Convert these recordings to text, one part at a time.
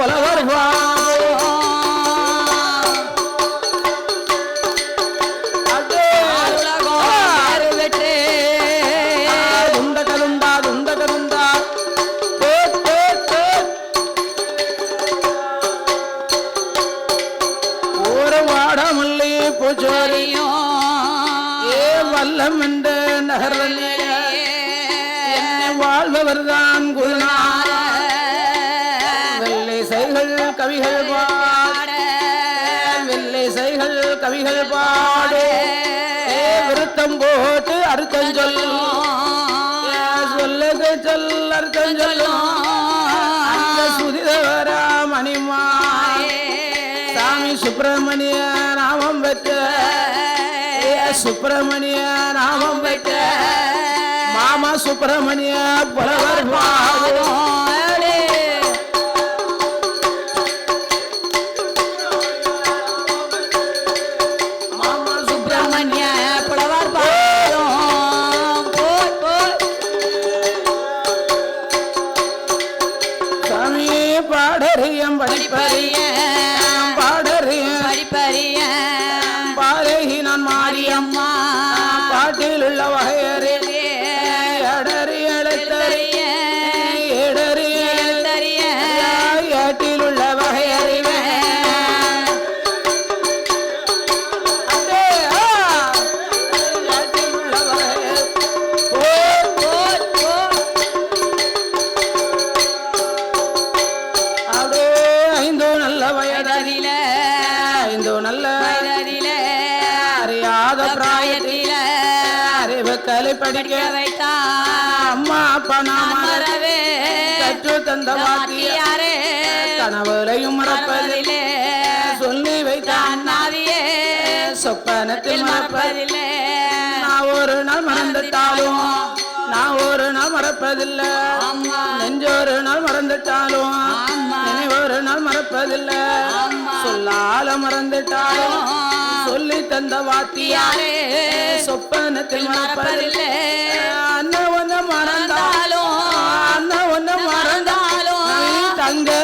புலவர் போட்டு அர்த்தம் சொல்லும் ஏ சொல்லுக்கு சொல் அர்த்தம் சொல்லும் அந்த சுதிதவரா மணிமா. சாமி சுப்பிரமணிய நாமம் ஏ சுப்பிரமணிய நாமம் பெற்ற. மாமா சுப்பிரமணிய புலவர் பாடும் தந்த வாத்திய வாத்தியாரே கனவுலையும் மறப்பதில்லை. மறப்பதிலே சொல்லி வைத்தான் அண்ணாவியே சொப்பனத்தில் மறப்பதில்லை. நான் ஒரு நாள் மறந்துட்டாலும் நான் ஒரு நாள் மறப்பதில்லை. நெஞ்சொரு நாள் மறந்துட்டாலும். நினைவொரு நாள் மறப்பதில்லை. சொல்லால மறந்துட்டாலும் சொல்லி தந்த வாத்தியாரே யாரே சொப்பனத்தில் மறப்பதில்லை. அண்ணன் ஒன்ன மறந்தாலும் வந்த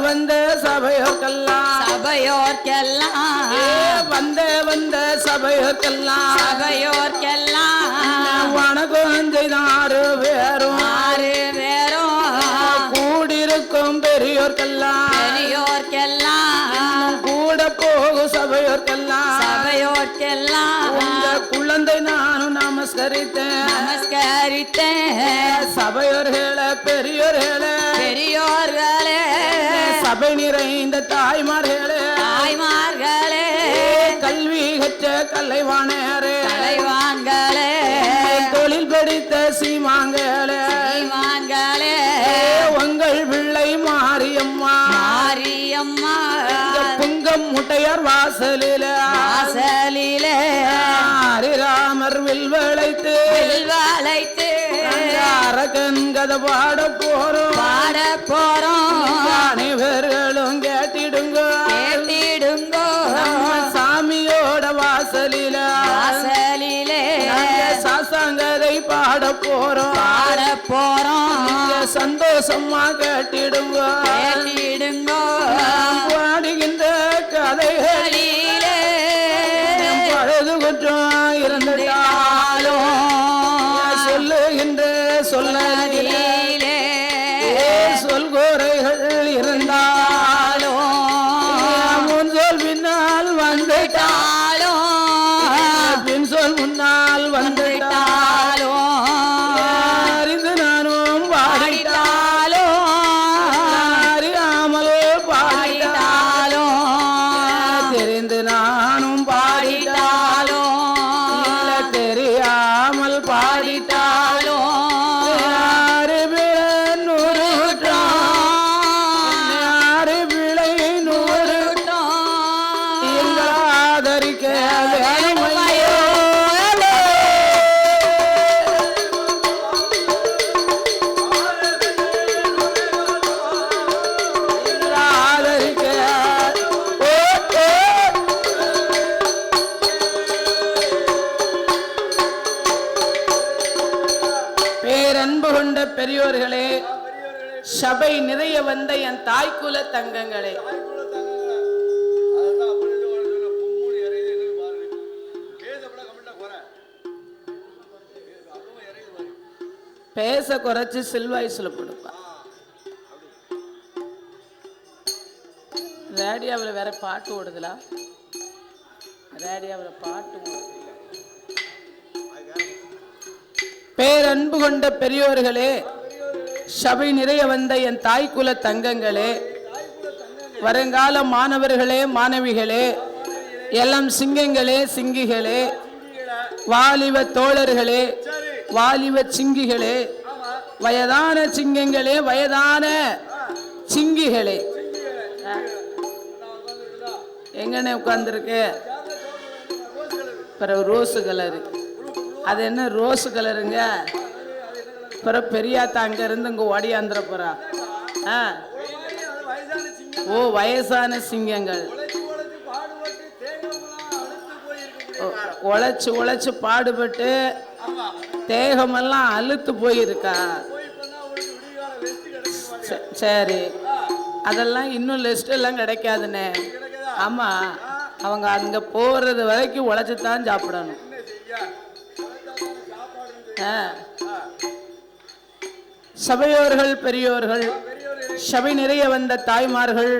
வந்த சபையோர்க்கெல்லாம். வந்த வந்த சபையோர்க்கெல்லாம். நானும் நமஸ்கரித்தேன். நமஸ்கரித்தேன் சபையோர்களே பெரியோர்களே பெரியோர்களே. சபை நிறைந்த தாய்மார்களே. தாய்மார்களே கல்வி கற்ற கலைவாணரே. தலைவான்களே தொழில் படித்த சீமாங்களே சீமான்களே. உங்கள் பிள்ளை மாரியம்மா. மாரியம்மா. புங்கம் முட்டையார் வாசலிலே. ஹரிராமர் வில் விளைத்து வளைத்து அரகன் கதை பாட போறோம். பாட போறோம். அனைவர்களும் கேட்டிடுங்க. கேட்டிடுங்கோ. சாமியோட வாசலில வாசலிலே சாசாங்கதை பாட போறோம். பாட போறோம். சந்தோஷமா கேட்டிடுங்க. கேட்டிடுங்கோ. பாடுகின்ற ahorita பேச குறைச்சு சில்வாய்ஸ்ல கொடுப்பா ரேடியோவில் வேற பாட்டு ஓடுதுலா ரேடியோவில் பாட்டு பேரன்பு கொண்ட பெரியோர்களே சபை நிறைய வந்த என் தாய்க்குல தங்கங்களே வருங்கால மாணவர்களே மாணவிகளே எல்லாம் சிங்கங்களே சிங்கிகளே வாலிப தோழர்களே வாலிப சிங்கிகளே வயதான சிங்கங்களே வயதான சிங்கிகளே. எங்கண்ணே உட்கார்ந்துருக்கு? பிறகு ரோஸு கலரு. அது என்ன ரோஸு கலருங்க? பிறகு பெரியாத்தா அங்கேருந்து இங்கே இங்க ஓடியாந்துட போறா. ஆ. ஓ வயசான சிங்கங்கள். உழைச்சு உழைச்சு பாடுபட்டு தேகமெல்லாம் அழுத்து போயிருக்கா. சரி. அதெல்லாம் இன்னும் லிஸ்ட் எல்லாம் கிடைக்காதுண்ணே கிடைக்குதா? ஆமா. அவங்க அங்க போறது வரைக்கும் உழைச்சு தான் சாப்பிடணும். சபையோர்கள் பெரியோர்கள் சபை நிறைய வந்த தாய்மார்கள்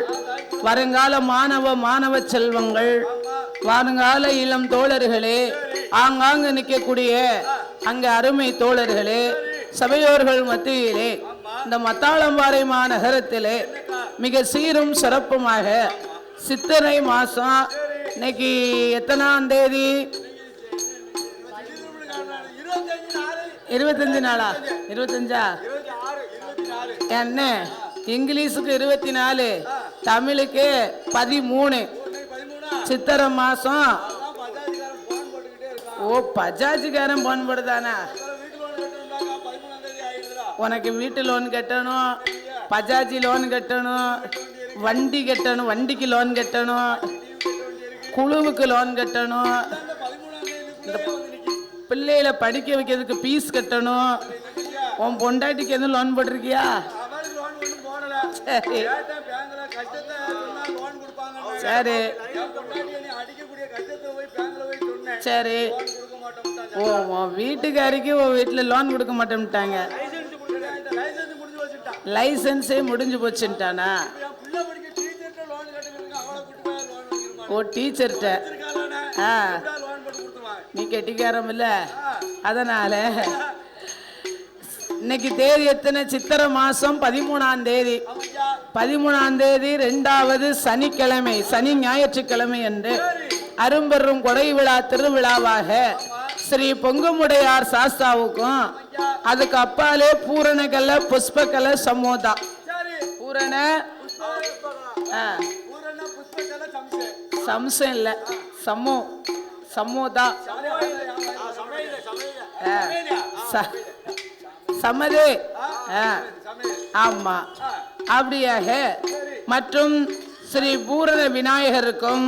வருங்கால மாணவ மாணவ செல்வங்கள் வருங்கால இளம் தோழர்களே ஆங்காங்கு நிற்கக்கூடிய அங்க அருமை தோழர்களே சபையோர்கள் மத்தியிலே இந்த மத்தாளம்பாறை மாநகரத்திலே மிக சீரும் சிறப்புமாக சித்திரை மாசம் இன்னைக்கு எத்தனாம் தேதி? இருபத்தஞ்சு நாளா? இருபத்தஞ்சா? என்ன? இங்கிலீஷுக்கு இருபத்தி நாலு தமிழுக்கு பதிமூணு. சித்திரை மாதம் ஓ பஜாஜுக்காரன் போன் போடுதானா? உனக்கு வீட்டு லோன் கட்டணும் பஜாஜி லோன் கட்டணும் வண்டி கட்டணும் வண்டிக்கு லோன் கட்டணும் குழுவுக்கு லோன் கட்டணும். நிக்கி பிள்ளைகளை படிக்க வைக்கிறதுக்கு ஃபீஸ் கட்டணும். உன் பொண்டாட்டிக்கு எதுவும் லோன் போட்டிருக்கியா? சரி. சரி ஓ உன் வீட்டுக்காரிக்கு உன் வீட்டில் லோன் கொடுக்க மாட்டேன்ட்டாங்க. லைசன்ஸ் முடிஞ்சு போச்சுட்டானா. ஓ டீச்சர்கிட்ட ஆ. நீ கெட்டிக்காரம் இல்ல? அதனால இன்னைக்கு தேதி எத்தனை? சித்திரை மாசம் பதிமூணாம் தேதி. பதிமூணாம் தேதி ரெண்டாவது சனிக்கிழமை சனி ஞாயிற்றுக்கிழமை என்று அரும்பெரும் கொடை விழா திருவிழாவாக ஸ்ரீ பொங்குமுடையார் சாஸ்தாவுக்கும் அதுக்கு அப்பாலே பூரணகல புஷ்பகல சமோதா. பூரண ஆ, சம்சம் இல்ல சமோ சமோதா. சமையல ஆ, ச- சம்மதே ஆ, ஆமா. அப்படியாக மற்றும் ஸ்ரீ பூரண விநாயகருக்கும்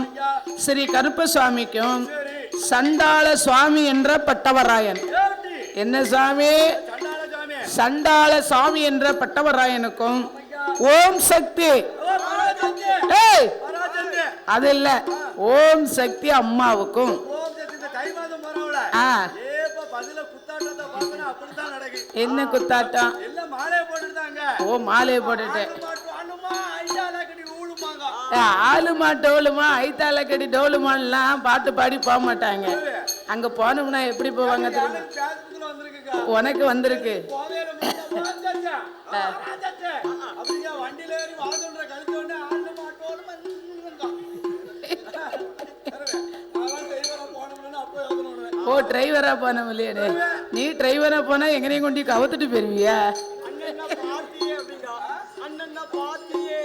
ஸ்ரீ கருப்பசுவாமிக்கும் சண்டாள சுவாமி என்ற பட்டவராயன். என்ன சாமி? சண்டாள சாமி சாமி என்ற பட்டவராயனுக்கும் ஓம் சக்தி. அது இல்ல. ஓம் சக்தி அம்மாவுக்கும். என்ன குத்தாட்டம்? ஓ மாலையை போட்டுட்டேன். ஆளுமா டோலுமா ஐத்தால கட்டி டோலுமான்லாம் பாட்டு பாடி போக மாட்டாங்க. அங்க போனோம்னா எப்படி போவாங்க உனக்கு வந்திருக்கு. ஓ டிரைவரா போன இல்லையே நீ டிரைவரா போனா எங்கனையும் கொண்டு கவுத்துட்டு போயிருவியா? அண்ணன்னா பாத்தியே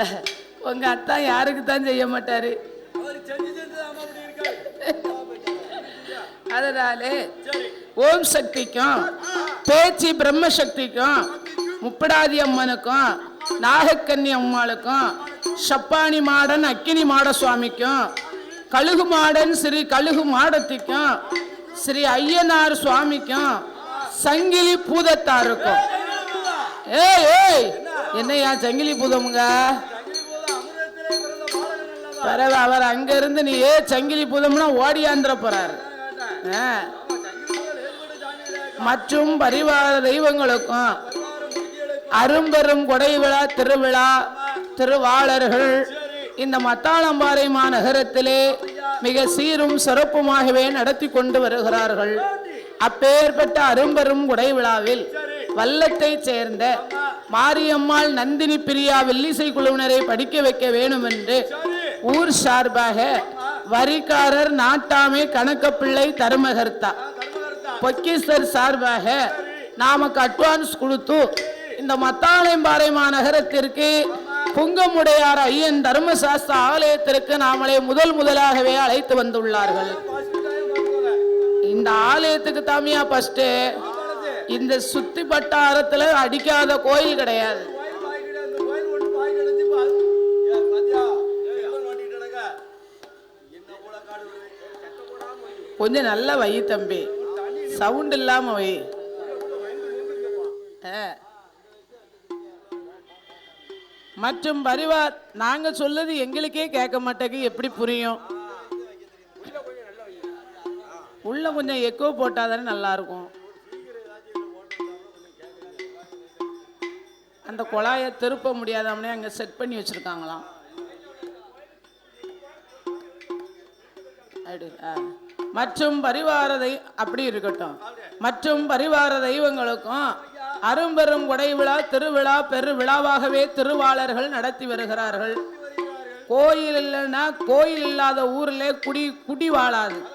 உங்க அத்தா யாருக்கு தான் செய்ய மாட்டாரு? அதனாலே ஓம் சக்திக்கும் பேச்சு பிரம்ம சக்திக்கும் முப்படாதி அம்மனுக்கும் நாகக்கன்னி அம்மாளுக்கும் சப்பானி மாடன் அக்கினி மாட சுவாமிக்கும் கழுகு மாடன் ஸ்ரீ கழுகு மாடத்திக்கும் ஸ்ரீ ஐயனார் சுவாமிக்கும் சங்கிலி பூதத்தாருக்கும். ஏய் ஏய் என்னையா சங்கிலி பூதமுங்க? பிறகு அவர் அங்கிருந்து நீ ஏ சங்கிலி புதம்னா ஓடியாந்திர போறாரு. மற்றும் பரிவார தெய்வங்களுக்கும் அரும்பெரும் கொடை விழா திருவிழா திருவாளர்கள் இந்த மத்தாளம்பாறை மாநகரத்திலே மிக சீரும் சிறப்புமாகவே நடத்தி கொண்டு வருகிறார்கள். அப்பேற்பட்ட அரும்பெரும் கொடை விழாவில் வல்லத்தை சேர்ந்த மாரியம்மாள் நந்தினி பிரியா வெள்ளிசை குழுவினரை படிக்க வைக்க வேண்டும் என்று ஊர் சார்பாக வரிக்காரர் நாட்டாமை கணக்கப்பிள்ளை தருமகர்த்தா. பொக்கிஸ்தர் சார்பாக நாமக்கு அட்வான்ஸ் கொடுத்து இந்த மத்தாளையம்பாறை மாநகரத்திற்கு புங்கமுடையார் ஐயன் தர்மசாஸ்திர ஆலயத்திற்கு நாமளே முதல் முதலாகவே அழைத்து வந்துள்ளார்கள். இந்த ஆலயத்துக்கு தாமியா ஃபர்ஸ்ட் இந்த சுத்தி வட்டாரத்தில் அடிக்காத கோயில் கிடையாது. கொஞ்சம் நல்லா வை தம்பி. சவுண்ட் இல்லாம வை. ஆ. மற்றும் பரிவார் நாங்க சொல்லது எங்களுக்கே கேட்க மாட்டேங்கு எப்படி புரியும்? உள்ள கொஞ்சம் எக்கோ போட்டாதானே நல்லா இருக்கும் அந்த குழாயை திருப்ப முடியாதாமனே அங்க செட் பண்ணி வச்சிருக்காங்களாம். அப்படி ஆ. மற்றும் பரிவார தெய் அப்படி இருக்கட்டும். மற்றும் பரிவார தெய்வங்களுக்கும் அரும்பெரும் கொடை விழா திருவிழா பெருவிழாவாகவே திருவாளர்கள் நடத்தி வருகிறார்கள். கோயில் இல்லைன்னா கோயில் இல்லாத ஊர்ல குடி குடி வாழாது.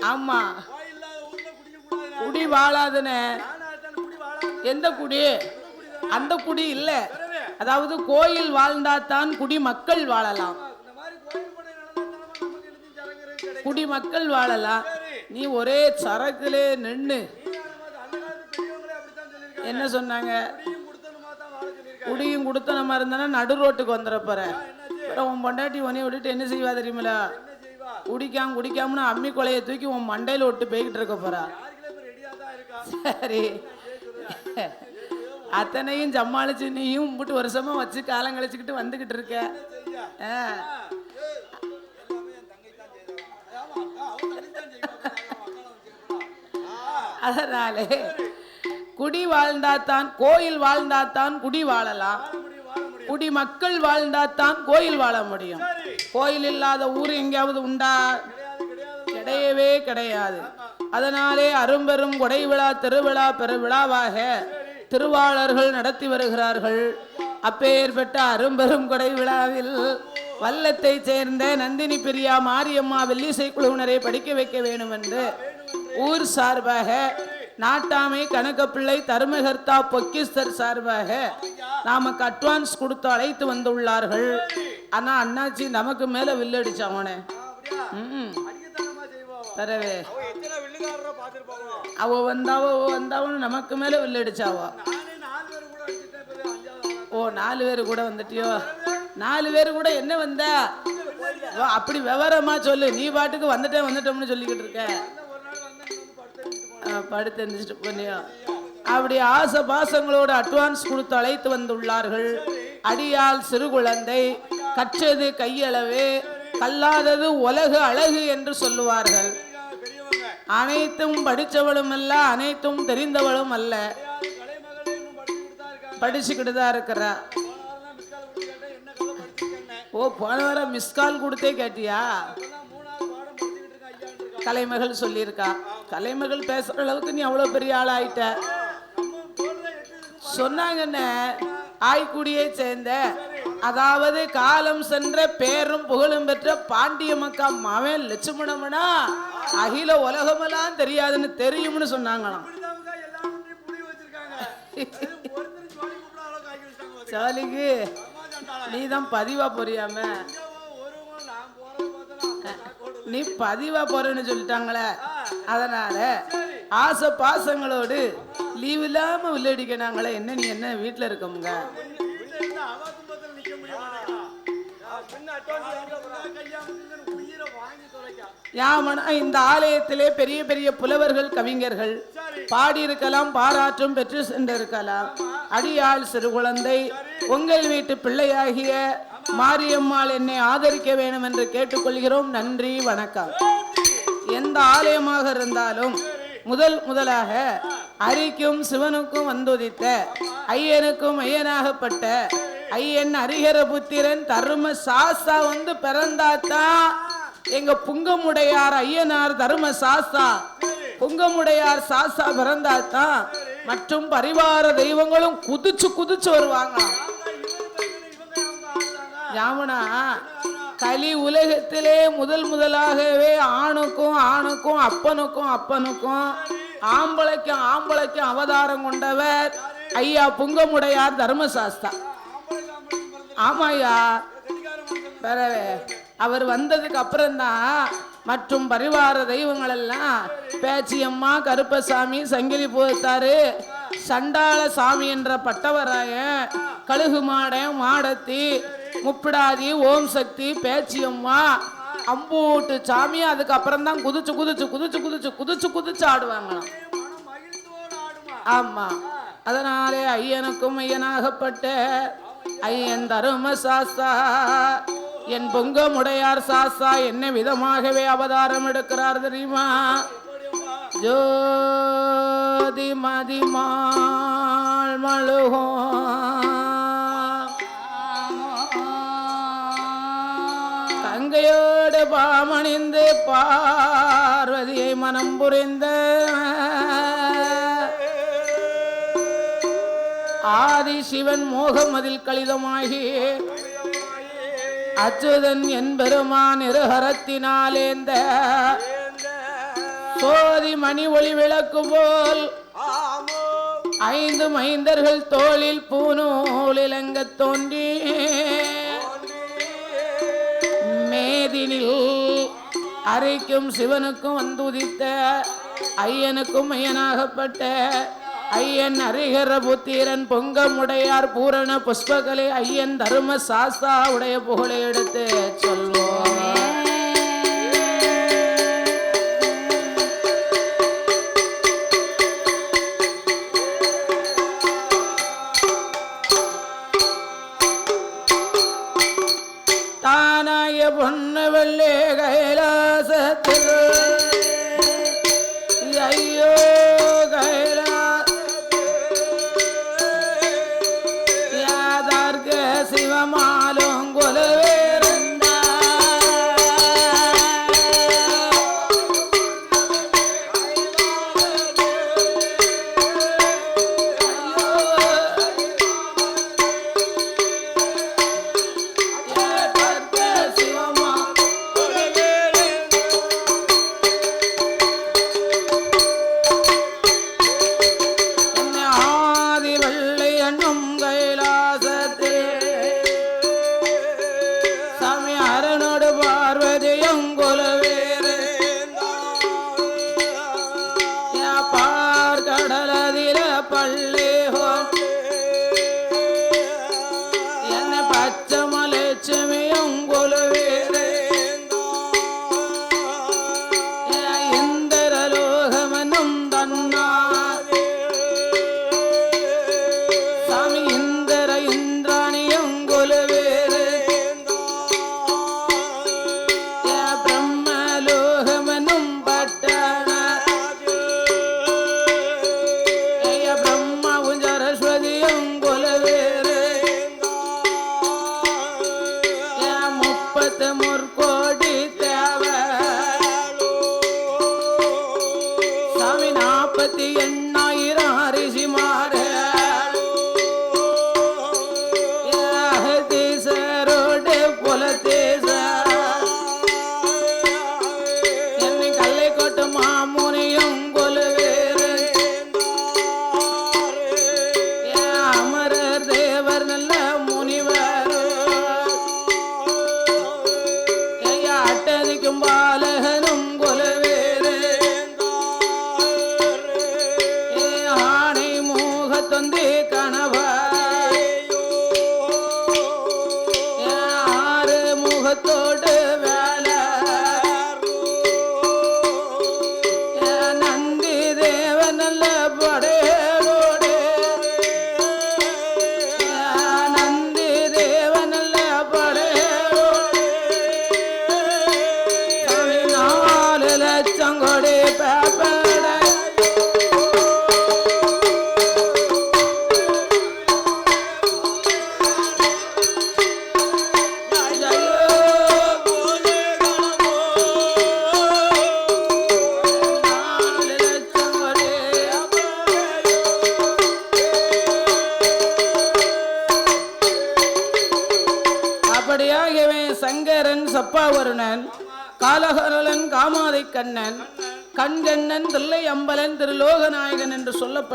ஆமா. குடி வாழாதுன்னு. எந்த குடி? அந்த குடி இல்ல. அதாவது கோயில் வாழ்ந்தாதான் குடி மக்கள் வாழலாம். குடி மக்கள் வாழலாம். நீ ஒரே சரக்குலே நின்னு. என்ன சொன்னாங்க? குடியும் கொடுத்த நம்ம இருந்தானா நடு ரோட்டுக்கு வந்துட போற. அப்புறம் உன் பொண்டாட்டி உன்னைய விட்டுட்டு என்ன செய்வா தெரியுமில குடிக்காம குடிக்காமனு அம்மி கொலையை தூக்கி உன் மண்டையில் விட்டு போய்கிட்டு இருக்க போறா. சரி. அத்தனையும் சமாளிச்சு நீயும் முட்டு வருஷமா வச்சு காலம் கழிச்சுக்கிட்டு வந்துகிட்டு இருக்க. அதனாலே குடி வாழ்ந்தாத்தான் கோயில் வாழ்ந்தாத்தான் குடி வாழலாம். குடி மக்கள் வாழ்ந்தாத்தான் கோயில் வாழ முடியும். கோயில் இல்லாத ஊர் எங்கேயாவது உண்டா? கிடையவே கிடையாது. அதனாலே அரும்பெரும் கொடை விழா திருவிழா பெருவிழாவாக திருவாளர்கள் நடத்தி வருகிறார்கள். அப்பேற்பட்ட அரும்பெரும் கொடை விழாவில் வல்லத்தை சேர்ந்த நந்தினி பிரியா மாரியம்மா வெள்ளிசை குழுவினரை படிக்க வைக்க வேண்டும் என்று ஊர் சார்பாக நாட்டாமை கணக்கப்பிள்ளை தருமகர்த்தா பொக்கிஸ்தர் சார்பாக நாமக்கு அட்வான்ஸ் கொடுத்து அழைத்து வந்துள்ளார்கள். ஆனால் அண்ணாச்சி நமக்கு மேலே வில்லடிச்சு அவனே. ம் தரவே. அவ வந்தாவோ அவ வந்தாவோன்னு நமக்கு மேலே வில்லடிச்சாவோ ஓ நாலு பேர் கூட வந்துட்டியோ? நாலு பேர் கூட என்ன வந்த? ஓ, அப்படி விவரமா சொல்லு. நீ பாட்டுக்கு வந்துட்டேன் வந்துட்டோம்னு சொல்லிக்கிட்டு இருக்க. படுத்து எந்திரிச்சிட்டு போனியோ? அப்படி ஆசை பாசங்களோடு அட்வான்ஸ் கொடுத்து அழைத்து வந்துள்ளார்கள். அடியால் சிறு குழந்தை கற்றது கையளவு கல்லாதது உலக அழகு என்று சொல்லுவார்கள். அனைத்தும் படித்தவளும் அல்ல அனைத்தும் தெரிந்தவளும் அல்ல. படிச்சுக்கிட்டு தான் இருக்கிறா. ஓ போன வாரம் மிஸ்கால் கொடுத்தே கேட்டியா? கலைமகள் சொல்லியிருக்கா. கலைமகள் பேசுற அளவுக்கு நீ அவ்வளோ பெரிய ஆளாயிட்ட. நம்ம சொன்னாங்கன்னு ஆய்க்குடியை சேர்ந்த அதாவது காலம் சென்ற பேரும் புகழும் பெற்ற பாண்டிய மக்கா மவன் லட்சுமணம்னா? அகில உலகமெல்லாம் தெரியாதுன்னு தெரியும்னு சொன்னாங்களாம். இப்படிதாங்க சாலிக்கு நீ தான் பதிவா பொரியாம நீ பதிவா போறேன்னு சொல்லிட்டாங்களே. அதனால ஆசை பாசங்களோடு லீவ் இல்லாம உள்ளடிக்கிறாங்களே என்ன நீ என்ன வீட்டுல இருக்கோமுங்க? யாமனா இந்த ஆலயத்திலே பெரிய பெரிய புலவர்கள் கவிஞர்கள் பாடியிருக்கலாம் பாராட்டும் பெற்று சென்றிருக்கலாம். அடியாள் சிறு குழந்தை உங்கள் வீட்டு பிள்ளையாகிய மாரியம்மாள் என்னை ஆதரிக்க வேண்டும் என்று கேட்டுக்கொள்கிறோம். நன்றி வணக்கம். எந்த ஆலயமாக இருந்தாலும் முதல் முதலாக அரிக்கும் சிவனுக்கும் வந்துதித்த ஐயனுக்கும் ஐயனாகப்பட்ட ஐயன் அரிகர புத்திரன் தர்ம சாஸ்தா வந்து பிறந்தாத்தான் எங்க புங்கமுடையார் ஐயனார் தர்ம சாஸ்தா. புங்கமுடையார் சாஸ்தா பிறந்தாத்தான் மற்றும் பரிவார தெய்வங்களும் குதிச்சு குதிச்சு வருவாங்க யாமனா? கலி உலகத்திலே முதல் முதலாகவே ஆணுக்கும் ஆணுக்கும் அப்பனுக்கும் அப்பனுக்கும் ஆம்பளைக்கும் ஆம்பளைக்கும் அவதாரம் கொண்டவர் ஐயா புங்கமுடையார் தர்மசாஸ்தா. ஆமாயா பரவே அவர் வந்ததுக்கு அப்புறம்தான் மற்றும் பரிவார தெய்வங்கள் எல்லாம் பேச்சியம்மா கருப்பசாமி சங்கிலி பூத்தாரு சண்டாள சாமி என்ற பட்டவராயன் கழுகு மாடன் மாடத்தி முப்பிடாதி ஓம் சக்தி பேச்சியம்மா அம்பூட்டு சாமி அதுக்கப்புறம் தான் குதிச்சு குதிச்சு குதிச்சு குதிச்சு குதிச்சு குதிச்சு ஆடுவாங்களாம். ஆமா. அதனாலே ஐயனுக்கும் ஐயனாகப்பட்ட ஐயன் தரும சாஸ்தா. என் பொங்கமுடையார் சாஸ்தா என்ன விதமாகவே அவதாரம் எடுக்கிறார் தெரியுமா? ஜோதி மதிமாள் மழுகோ தங்கையோடு பாமணிந்து பார்வதியை மனம் புரிந்த ஆதி சிவன் மோகமதில் கலிதமாகி அச்சுதன் என்பெருமான் இருஹரத்தினாலேந்த சோதி மணி ஒளி விளக்கு போல் ஐந்து மைந்தர்கள் தோளில் பூநூலிலங்க தோன்றி அரைக்கும் சிவனுக்கும் வந்துதித்த ஐயனுக்கும் ஐயனாகப்பட்ட ஐயன் அரிகர புத்திரன் பொங்கமுடையார் பூரண புஷ்பகலை ஐயன் தர்ம சாஸ்தா உடைய புகழை எடுத்து சொல்வோம். தானாய பொண்ணு வெள்ளே கைலா ஐயோ கைலா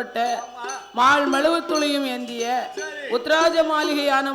பட்ட மால் மழுவு துளியும் ஏந்திய உத்ராஜ மாளிகையான